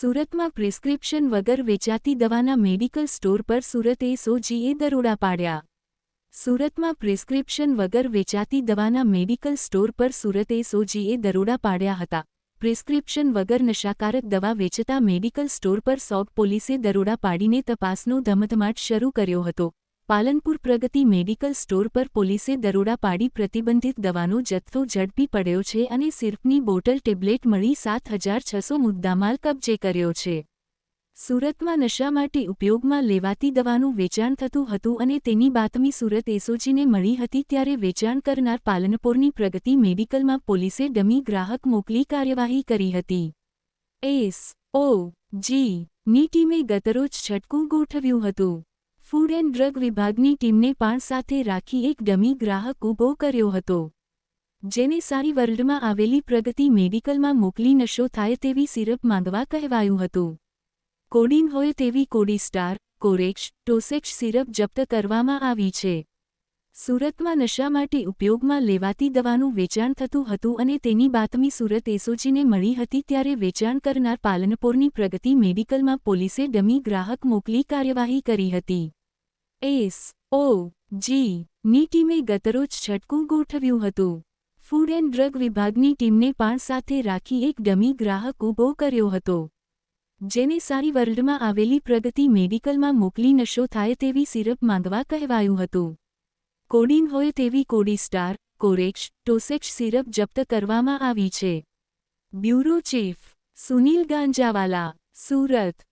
સુરતમાં પ્રિસ્ક્રિપ્શન વગર વેચાતી દવાના મેડિકલ સ્ટોર પર સુરત એસઓજીએ દરોડા પાડ્યા. સુરતમાં પ્રિસ્ક્રિપ્શન વગર વેચાતી દવાના મેડિકલ સ્ટોર પર સુરત એસઓજીએ દરોડા પાડ્યા હતા. પ્રિસ્ક્રિપ્શન વગર નશાકારક દવા વેચતા મેડિકલ સ્ટોર પર સોગ પોલીસે દરોડા પાડીને તપાસનો ધમધમાટ શરૂ કર્યો હતો. પાલનપુર પ્રગતિ મેડિકલ સ્ટોર પર પોલીસે દરોડા પાડી પ્રતિબંધિત દવાનો જથ્થો ઝડપી પડ્યો છે અને સિર્ફની બોટલ ટેબ્લેટ મળી સાત હજાર છસો મુદ્દામાલ કબજે કર્યો છે. સુરતમાં નશા માટે ઉપયોગમાં લેવાતી દવાનું વેચાણ થતું હતું અને તેની બાતમી સુરત એસઓજીને મળી હતી ત્યારે વેચાણ કરનાર પાલનપુરની પ્રગતિ મેડિકલમાં પોલીસે ડમી ગ્રાહક મોકલી કાર્યવાહી કરી હતી. એસ ઓ જી ની ટીમે ગતરોજ છટકું ગોઠવ્યું હતું. ફૂડ એન્ડ ડ્રગ વિભાગની ટીમને પાણ સાથે રાખી એક ડમી ગ્રાહક ઊભો કર્યો હતો. જેને સારી વર્લ્ડમાં આવેલી પ્રગતિ મેડિકલમાં મોકલી નશો થાય તેવી સિરપ માંગવા કહેવાયું હતું. કોડિન હોય તેવી કોડી સ્ટાર, કોરેક્સ, ટોસેક્સ સિરપ જપ્ત કરવામાં આવી છે. સુરતમાં નશા માટે ઉપયોગમાં લેવાતી દવાનું વેચાણ થતું હતું અને તેની બાતમી સુરત એસઓજીને મળી હતી ત્યારે વેચાણ કરનાર પાલનપુરની પ્રગતિ મેડિકલમાં પોલીસે ડમી ગ્રાહક મોકલી કાર્યવાહી કરી હતી. એસ, ઓ, જી, ની ટીમે ગતરોજ છટકું ગોઠવ્યું હતું. ફૂડ એન્ડ ડ્રગ વિભાગની ટીમને પાણ સાથે રાખી એક ડમી ગ્રાહક ઊભો કર્યો હતો. જેને સારી વર્લ્ડમાં આવેલી પ્રગતિ મેડિકલમાં મોકલી નશો થાય તેવી સિરપ માંગવા કહેવાયું હતું. કોડીન હોય તેવી કોડી સ્ટાર, કોરેક્સ, ટોસેક્સ સિરપ જપ્ત કરવામાં આવી છે. Bureau chief, Sunil Ganjawala, Surat.